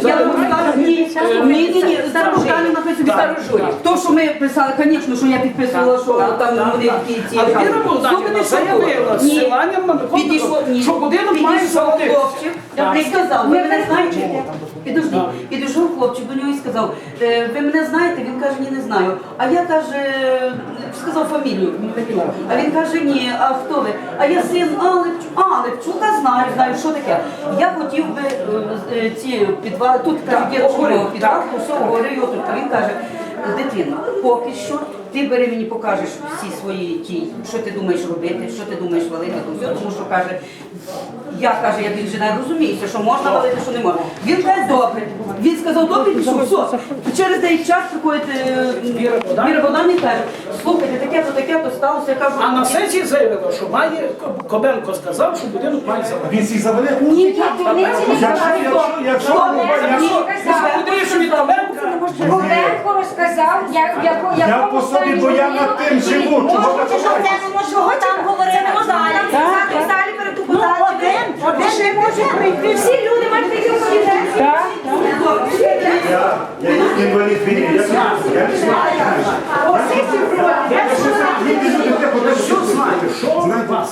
Я вам скажу, ні, ні, ні, ні, зараз так. То, що ми писали, звісно, що я підписувала, що там вони такі ці. Але Віра Богданівна заявила з силанням на Підійшов, що будинок має Підійшов хлопчик і сказав, ви мене знаєте? Підожди, підійшов хлопчик до нього і сказав, «Е, ви мене знаєте? Він каже, ні, не знаю. А я каже, сказав фамілію. А він каже, ні, а хто ви? А я син Алепчук, Алепчука знаю, знаю, що таке. Я хотів би е, е, ці підвали, тут каже, Так, є говори, підвал, все, говорю, його. Він каже, дитина, поки що ти бери мені покажеш всі свої ті, що ти думаєш робити, що ти думаєш валити, то все, тому що каже, я каже, як інженер розуміюся, що можна валити, що не можна. Він каже, добре. Він сказав, добре, пішов, все. Через деякий час приходить е, Віра. Богдан і каже, слухайте, таке то таке то сталося. Я кажу, А на сесії заявила, що має Кобенко сказав, що будинок має заводитися. Він всіх завалив? Ні, ні, дурниці не Якщо, говорить. якщо, якщо, якщо, Мудріше від Кобенка. Ковенко розказав, як, як, як, я по собі, бо я над тим живу, чого ви ховаєте? Чого там говорити не далі? Сказати в залі перед депутатами. один, один не може прийти. Всі люди мають такі комітети. Так. я інвалід війни, я, не Що знаєте? Що у Знаєте,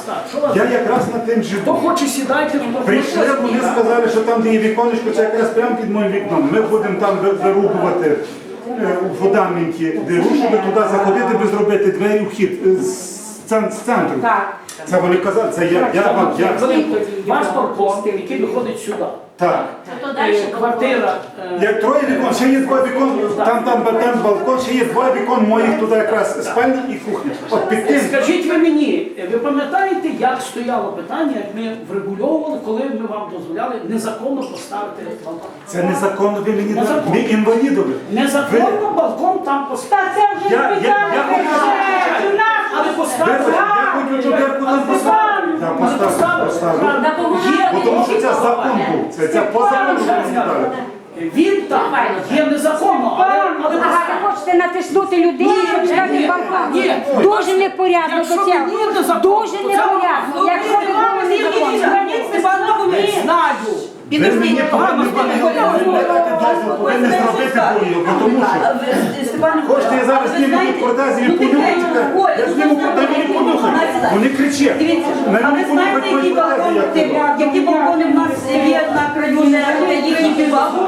так? Я якраз на тим Хто живу. хоче сідайте, то Прийшли, вони сказали, що там, де є віконечко, це якраз прямо під моїм вікном. Ми будемо там вирубувати е, у фундаменті диру, щоб туди заходити, би зробити двері вхід е, з, цен- з центру. Це вони казали, це я, я вам, я, Ваш балкон, який виходить сюди. Так. Е, Квартира. е, Як троє вікон, ще є два вікон, там, там, там балкон, ще є два вікон моїх туди якраз спальня і кухня. От під тим. Скажіть ви мені, ви пам'ятаєте, як стояло питання, як ми врегульовували, коли ми вам дозволяли незаконно поставити балкон? Це незаконно, ви мені дали. Незаконно. Ми інвалідові. Незаконно балкон там поставити. Я, я, я, Але я, поставити. я хочу чудерку там поставити. Я поставив, поставив. Бо тому що це закон був. Це, це по закону що мені дали. Він там є незаконно, але, але Ага, ви хочете натиснути людей, щоб зняти ні. Дуже непорядно Якщо до ви цього. Дуже то це- непорядно. Якщо ви були незаконно. знаю. Ви мені погано дайте дозвіл, повинні зробити бою, бо тому що Хочете, я зараз зніму тут продажі і понюхайте. Я зніму продажі і. Вони кричать. Дивіться, а ви знаєте, які балкони, які балкони в нас є на краю неба, їхні підвали?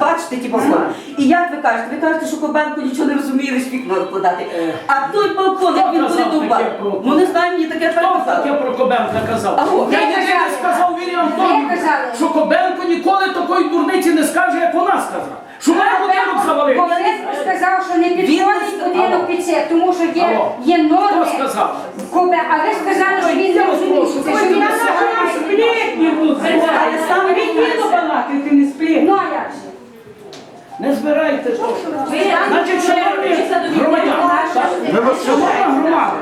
Бачите ті балкони? І як ви кажете? Ви кажете, що Кобенко нічого не розуміє, лише вікно викладати. А той балкон, як він буде казав дуба, таке про- ну не знаю, мені таке Хто таке переписали. про Кобенка казав? Я єдине сказав Вірі Антонівні, що Кобенко ніколи такої дурниці не скаже, як вона сказала. Що має будинок завалити. Коваленко сказав, що не підходить будинок під це, тому що є, Алло. є норми. Хто сказав? Кобе- А ви сказали, що він не розуміє. Це що він Але саме він балакати не сплі. Ну а як же? Не збирайте то. Значить, шановні громадяни, Ми вас шановна громада,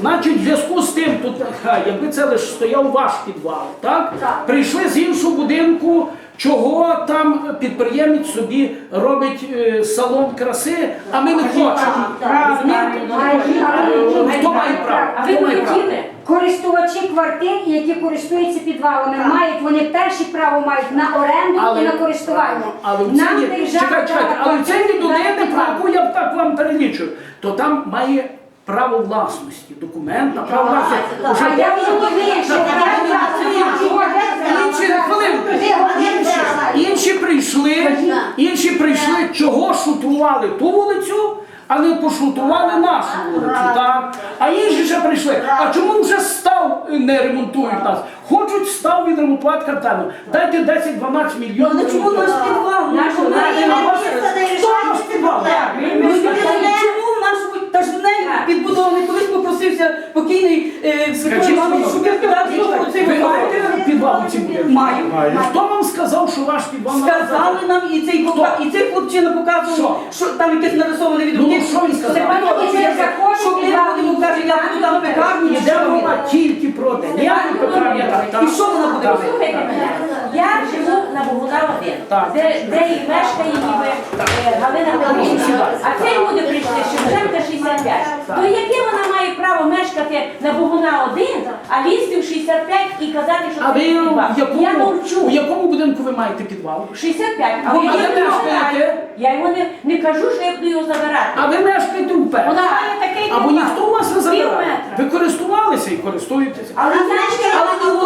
значить, в зв'язку з тим, тут, хай, якби це лише стояв ваш підвал, так? Прийшли з іншого будинку, чого там підприємець собі робить е, салон краси, а ми не хочемо. Розумієте? Хто має право? А ви Хто має право? хотіли? Користувачі квартир, які користуються підвалами, мають вони перші право мають на оренду Але- і на користування. Але в Нам цій, держава чекай, чекай, дала але в цій квартиру людини, на про підвал. яку я так вам перелічую, то там має право власності, документ на право власності. Уже А я розумію, що Інші, хвилинку. Інші, інші прийшли, інші прийшли, чого шутрували ту вулицю, а не пошутрували нашу вулицю. Так? А інші ще прийшли. А чому вже став е, не ремонтують нас? Хочуть став відремонтувати картину. Дайте 10-12 мільйонів. Але чому наш підвал? Чому підвал. Хто наш підвал? Чому в нашому підбудований колись попросився покійний е, Святой Скажіть, Іванович, щоб я вкидав знову цей Ви маєте підвал будинку? Маю. Хто вам сказав, що ваш підвал Сказали нам, і цей пока- і цей хлопчина показував, що там якесь нарисоване від Ну, руки. що він сказав? Іванович, я що ми будемо, каже, я буду там пекарні. Іде що мова тільки про те. Ніякої питання так. І що вона буде робити? Слухайте мене, я живу на Богуна один, Так. де, де і мешкає ніби е, Галина Петрівна. А це люди прийшли, Шевченка 65. То яке вона має право мешкати на Богуна один, а лізти в 65 і казати, що А це ви підвал? в якому, Я мовчу. у якому будинку ви маєте підвал? 65, а Ну, я його не мешкаєте? Я його не, не кажу, що я буду його забирати. А ви мешкаєте у першому. Вона має такий Або підвал. ніхто у вас не Пів забирає. метра. Ви користувалися і користуєтеся. Але знаєш, але ні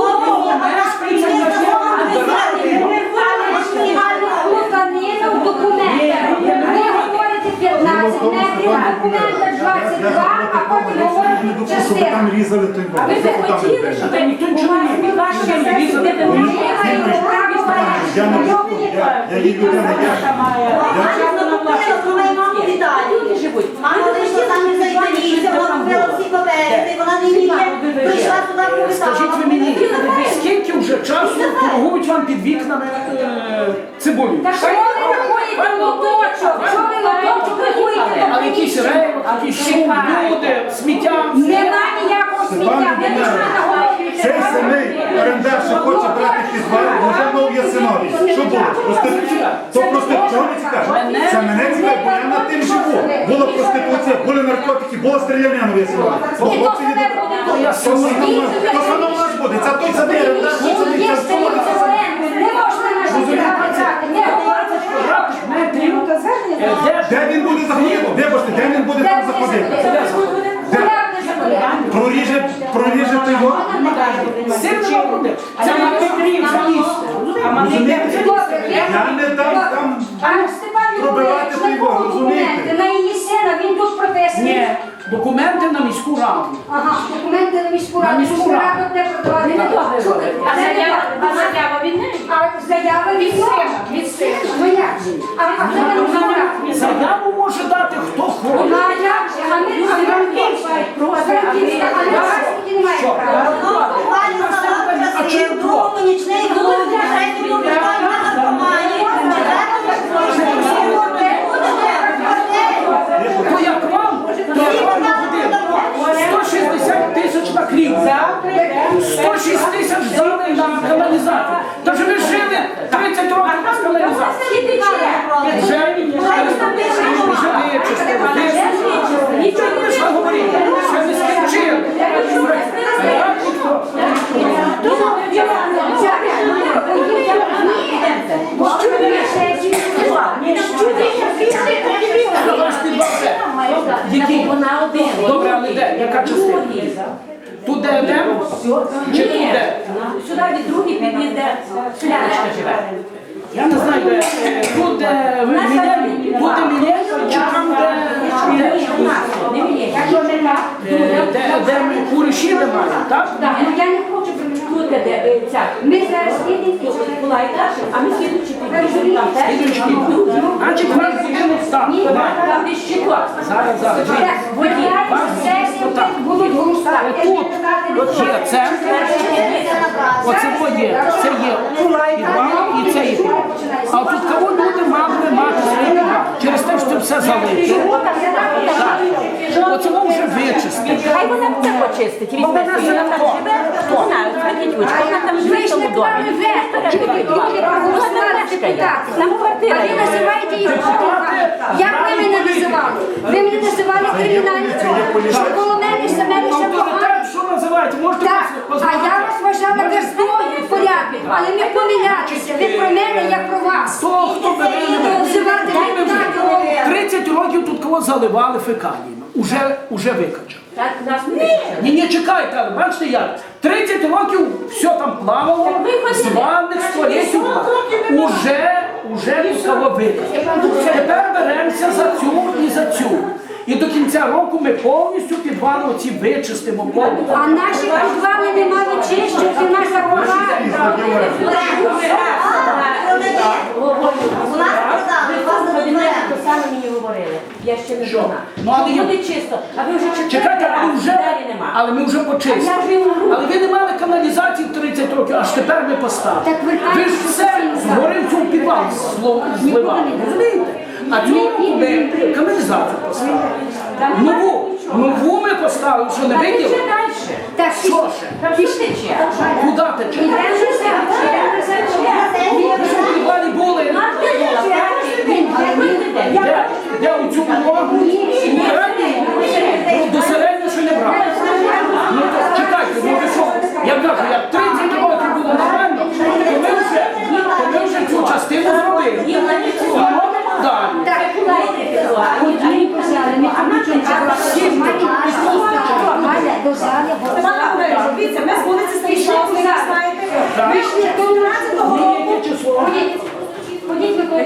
15 метрів, в 22, а потім говорите ви частина. там різали той А ви б хотіли, не щоб було. ніхто нічого не робить. де ви право Я не буду, я, я її людина, я, Люди живуть. Мама вийшла заміж за італійця, вона купила всі папери, вона не вміє, прийшла туди Скажіть ви мені, скільки вже часу торгують вам під вікнами е, цибулю? Та що ви рахуєте лоточок? Рахуєте? Але якісь рейв, якісь шум, люди, сміття. Нема ніякого сміття. Ви не цей самий орендар, що хоче брати підвал, вже мов Ясинович. Що було? Проституція? То проституція не цікавить. Це мене цікавить, бо я над тим живу. Була проституція, були наркотики, була стрілянина в Ясинові. І то себе буде То саме у нас- буде. Це той самий орендар, той самий Є час. стеліться в оренду. Не можна наші права брати. Не говорите, що Квадратних метрів. Е, де- він буде заходити? Вибачте, де він буде там заходити? Проріже, проріже той його? Буде. Це на Петрів. Розумієте? Я не дам там. Пробивати вор, розумієте? На її сина, він тут прописаний. Ні, документи на міську раду. Ага, документи на міську раду. На міську Міську раду. раду де продавати. Не добре Слухайте, робите. це не так. А заява від неї? А заява від сина. Від сина. Ну як? же? А а це не рада. Заяву може дати хто Ну хоче. а як же? А ми а Франківська. Франківська, а не Франківська не має права. А чи хто? Нічний клуб, третій клуб, наркоманії, То як вам, то як вам на годину? 160 тисяч на крім. 106 тисяч дали на каналізацію. Та ж ви жили 30 років без каналізації. Вже, вже вичистили. Ви- Нічого не пішли говорити. Ще не скінчили. А як ніхто? Це ваш підвал де? Який? Вона один. Добре, але де? Яка частина? Тут де де? Чи тут де? Сюди де живе. Я не знаю, де. Тут де ви Мілєнко? Тут де чи там де? де? Не мені. Якщо не так, Е, Де, ми куриші де маємо, так? так, ну я не хочу. Тут, де е, ця Ми зараз підемо. була етажа, а ми слідуючи під'їзд. Там теж Слідуючий під'їзд. Значить, вас давай. Там. Зараз, зараз. Будуть голосувати. От є оце є, це є підвал і це є. А тут кого люди мали мати? Через те, що це все залишили. Оце. Хай вона це почистить, візьме, вона там живе, хто знає, Франківська, вона там живе в тому домі. Там квартира А ви називаєте їх хуліганами. Як ви мене називали? Ви мене називали кримінальницею. Що коло мене все мене ще погано. Що називаєте? Можете Так, а я вас вважала верстою порядку, але не помінятися. Ви про мене, я про вас. Хто, хто обзивати депутатів. 30 років тут кого заливали фекаліями. Уже, уже викачав. Так, нас не Ні, ні, чекайте, але бачите як? 30 років все там плавало, Так ви ходили. з ванних століттів. Уже, уже тут кого. Тепер беремося за цю і за цю. І до кінця року ми повністю підвали оці вичистимо повністю. А наші підвали не мали чищити, наша. У нас саме мені говорили. Я ще не Що? Ну, але Що я- чисто, а ви вже четвертий але вже далі нема. але ми вже почистили. Але ви не мали каналізації 30 років, аж тепер ми поставили. Так ви ж все згорив цю підвал зливали. Розумієте? А цього ми каналізацію поставили. Нову, нову ми поставили, що не Та виділи? ще далі. Так, Що ще? Та що тече? Куди тече? Я вже все, я. Я у цю увагу до середньо ще не брав. Ну, Чекайте, ну ви що? Я кажу, я три